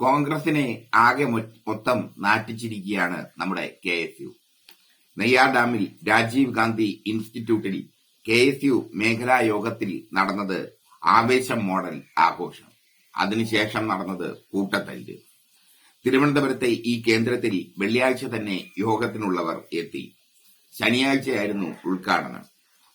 കോൺഗ്രസിനെ ആകെ മൊത്തം നാട്ടിച്ചിരിക്കുകയാണ് നമ്മുടെ കെ എസ് യു. നെയ്യാർ ഡാമിൽ രാജീവ് ഗാന്ധി ഇൻസ്റ്റിറ്റ്യൂട്ടിൽ കെ എസ് യു മേഖലാ യോഗത്തിൽ നടന്നത് ആവേശം മോഡൽ ആഘോഷം. അതിനുശേഷം നടന്നത് കൂട്ടത്തല്ല്. തിരുവനന്തപുരത്തെ ഈ കേന്ദ്രത്തിൽ വെള്ളിയാഴ്ച തന്നെ യോഗത്തിനുള്ളവർ എത്തി. ശനിയാഴ്ചയായിരുന്നു ഉദ്ഘാടനം.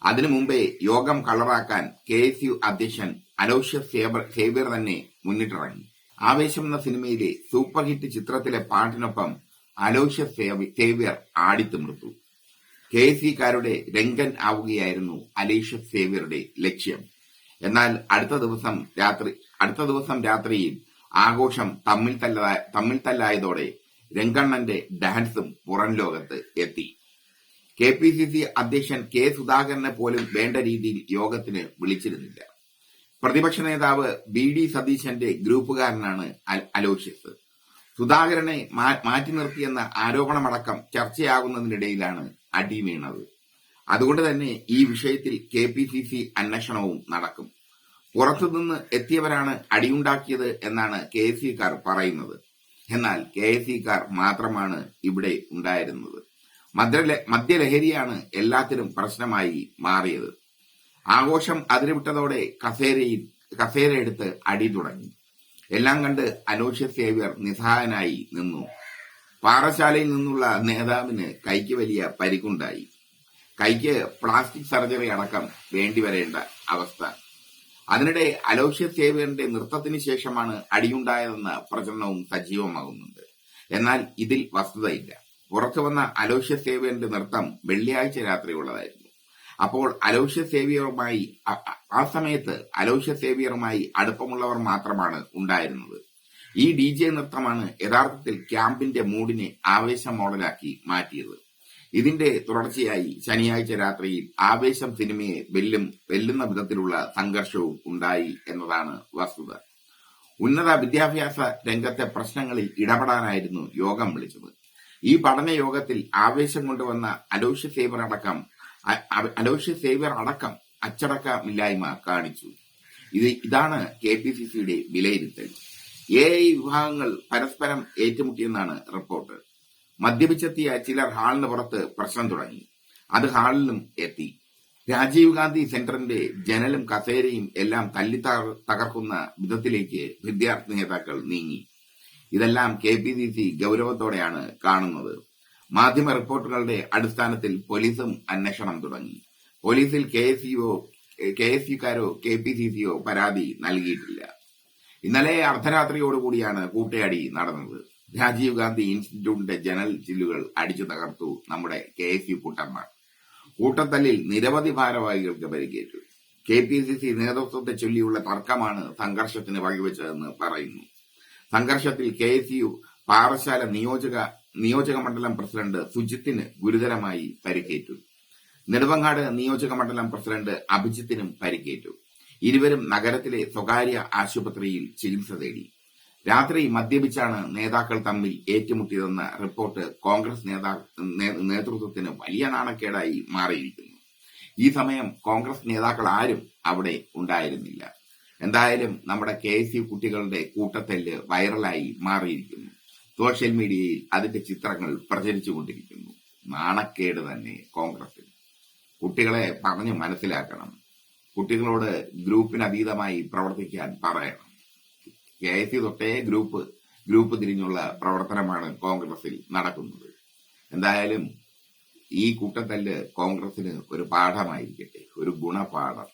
അതിനു മുമ്പേ യോഗം കളറാക്കാൻ കെ എസ് യു അധ്യക്ഷൻ അലോഷ്യസ് സേവ്യർ തന്നെ മുന്നിട്ടിറങ്ങി. ആവേശം എന്ന സിനിമയിലെ സൂപ്പർ ഹിറ്റ് ചിത്രത്തിലെ പാട്ടിനൊപ്പം അലോഷ്യ സേവ- സേവ്യർ ആടിത്തിമിർത്തു. കെ എസ് കാരുടെ രംഗൻ ആവുകയായിരുന്നു അലീഷ സേവ്യറുടെ ലക്ഷ്യം. എന്നാൽ അടുത്ത ദിവസം രാത്രി അടുത്ത ദിവസം രാത്രിയിൽ ആഘോഷം തമ്മിൽ തമ്മിൽ തല്ലായതോടെ രംഗണ്ണന്റെ ഡാൻസും പുറം ലോകത്ത് എത്തി. കെ പി സി സി അധ്യക്ഷൻ കെ സുധാകരനെ പോലും വേണ്ട രീതിയിൽ യോഗത്തിന് വിളിച്ചിരുന്നില്ല. പ്രതിപക്ഷ നേതാവ് ബി ഡി സതീശന്റെ ഗ്രൂപ്പുകാരനാണ് അലോഷ്യസ്. സുധാകരനെ മാറ്റി നിർത്തിയെന്ന ആരോപണമടക്കം ചർച്ചയാകുന്നതിനിടയിലാണ് അടി വീണത്. അതുകൊണ്ട് തന്നെ ഈ വിഷയത്തിൽ കെ പി സി സി അന്വേഷണവും നടക്കും. പുറത്തുനിന്ന് എത്തിയവരാണ് അടിയുണ്ടാക്കിയത് എന്നാണ് കെ എസ് സിക്കാർ പറയുന്നത്. എന്നാൽ കെ എസ് സിക്കാർ മാത്രമാണ് ഇവിടെ ഉണ്ടായിരുന്നത്. മദ്യല- മദ്യലഹരിയാണ് എല്ലാത്തിനും പ്രശ്നമായി മാറിയത്. ആഘോഷം അതിരുവിട്ടതോടെ കസേരയിൽ കസേരയെടുത്ത് അടി തുടങ്ങി. എല്ലാം കണ്ട് അലോഷ്യ സേവ്യർ നിസ്സഹായനായി നിന്നു. പാറശാലയിൽ നിന്നുള്ള നേതാവിന് കൈക്ക് വലിയ പരിക്കുണ്ടായി. കൈക്ക് പ്ലാസ്റ്റിക് സർജറി അടക്കം വേണ്ടിവരേണ്ട അവസ്ഥ. അതിനിടെ അലോഷ്യ സേവ്യറിന്റെ നൃത്തത്തിന് ശേഷമാണ് അടിയുണ്ടായതെന്ന പ്രചരണവും സജീവമാകുന്നുണ്ട്. എന്നാൽ ഇതിൽ വസ്തുതയില്ല. പുറത്തു വന്ന അലോഷ്യ സേവ്യറിന്റെ നൃത്തം വെള്ളിയാഴ്ച രാത്രിയുള്ളതായിരുന്നു അപ്പോൾ അലോഷ്യ സേവിയറുമായി ആ സമയത്ത് അലോഷ്യ സേവിയറുമായി അടുപ്പമുള്ളവർ മാത്രമാണ് ഉണ്ടായിരുന്നത്. ഈ ഡി ജെ നൃത്തമാണ് യഥാർത്ഥത്തിൽ ക്യാമ്പിന്റെ മൂഡിനെ ആവേശ മോഡലാക്കി മാറ്റിയത്. ഇതിന്റെ തുടർച്ചയായി ശനിയാഴ്ച രാത്രിയിൽ ആവേശം സിനിമയെ വെല്ലും വെല്ലുന്ന വിധത്തിലുള്ള സംഘർഷവും ഉണ്ടായി എന്നതാണ് വസ്തുത. ഉന്നത വിദ്യാഭ്യാസ രംഗത്തെ പ്രശ്നങ്ങളിൽ ഇടപെടാനായിരുന്നു യോഗം വിളിച്ചത്. ഈ പഠന യോഗത്തിൽ ആവേശം കൊണ്ടുവന്ന അലോഷ്യ സേവർ അടക്കം അലോഷ്യ സേവർ അടക്കം അച്ചടക്കമില്ലായ്മ കാണിച്ചു. ഇത് ഇതാണ് കെ പി സി സിയുടെ വിലയിരുത്തൽ. എ ഐ വിഭാഗങ്ങൾ പരസ്പരം ഏറ്റുമുട്ടിയെന്നാണ് റിപ്പോർട്ട്. മദ്യപിച്ചെത്തിയ ചിലർ ഹാളിന് പുറത്ത് പ്രശ്നം തുടങ്ങി. അത് ഹാളിലും എത്തി. രാജീവ് ഗാന്ധി സെന്ററിന്റെ ജനലും കസേരയും എല്ലാം തല്ലി തകർക്കുന്ന വിധത്തിലേക്ക് വിദ്യാർത്ഥി നേതാക്കൾ നീങ്ങി. ഇതെല്ലാം കെ പി സി സി ഗൗരവത്തോടെയാണ് കാണുന്നത്. മാധ്യമ റിപ്പോർട്ടുകളുടെ അടിസ്ഥാനത്തിൽ പോലീസും അന്വേഷണം തുടങ്ങി. പോലീസിൽ കെ എസ് യുഒ കെ എസ് യുക്കാരോ കെ പി സി സിയോ പരാതി നൽകിയിട്ടില്ല. ഇന്നലെ അർദ്ധരാത്രിയോടുകൂടിയാണ് കൂട്ടയടി നടന്നത്. രാജീവ് ഗാന്ധി ഇൻസ്റ്റിറ്റ്യൂട്ടിന്റെ ജനൽ ചില്ലുകൾ അടിച്ചു തകർത്തു നമ്മുടെ കെ എസ് യു കൂട്ടന്മാർ. കൂട്ടത്തല്ലിൽ നിരവധി ഭാരവാഹികൾക്ക് പരിക്കേറ്റു. കെ പി സി സി നേതൃത്വത്തെ ചൊല്ലിയുള്ള തർക്കമാണ് സംഘർഷത്തിന് വഴിവെച്ചതെന്ന് പറയുന്നു. സംഘർഷത്തിൽ കെ എസ് യു പാറശാല നിയോജക നിയോജക മണ്ഡലം പ്രസിഡന്റ് സുജിത്തിന് ഗുരുതരമായി പരിക്കേറ്റു. നെടുവങ്ങാട് നിയോജക മണ്ഡലം പ്രസിഡന്റ് അഭിജിത്തിനും പരിക്കേറ്റു. ഇരുവരും നഗരത്തിലെ സ്വകാര്യ ആശുപത്രിയിൽ ചികിത്സ തേടി. രാത്രി മദ്യപിച്ചാണ് നേതാക്കൾ തമ്മിൽ ഏറ്റുമുട്ടിയതെന്ന റിപ്പോർട്ട് കോൺഗ്രസ് നേതൃത്വത്തിന് വലിയ നാണക്കേടായി മാറിയിരിക്കുന്നു. ഈ സമയം കോൺഗ്രസ് നേതാക്കൾ ആരും അവിടെ ഉണ്ടായിരുന്നില്ല. എന്തായാലും നമ്മുടെ കെ എസ് യു കുട്ടികളുടെ കൂട്ടത്തല്ല് വൈറലായി മാറിയിരിക്കുന്നു. സോഷ്യൽ മീഡിയയിൽ അതിന്റെ ചിത്രങ്ങൾ പ്രചരിച്ചുകൊണ്ടിരിക്കുന്നു. നാണക്കേട് തന്നെ കോൺഗ്രസിൽ കുട്ടികളെ പറഞ്ഞു മനസ്സിലാക്കണം. കുട്ടികളോട് ഗ്രൂപ്പിനതീതമായി പ്രവർത്തിക്കാൻ പറയണം. കെ എസ് സി തൊട്ടേ ഗ്രൂപ്പ് ഗ്രൂപ്പ് തിരിഞ്ഞുള്ള പ്രവർത്തനമാണ് കോൺഗ്രസിൽ നടക്കുന്നത്. എന്തായാലും ഈ കൂട്ടത്തല്ല് കോൺഗ്രസിന് ഒരു പാഠമായിരിക്കട്ടെ ഒരു ഗുണപാഠം.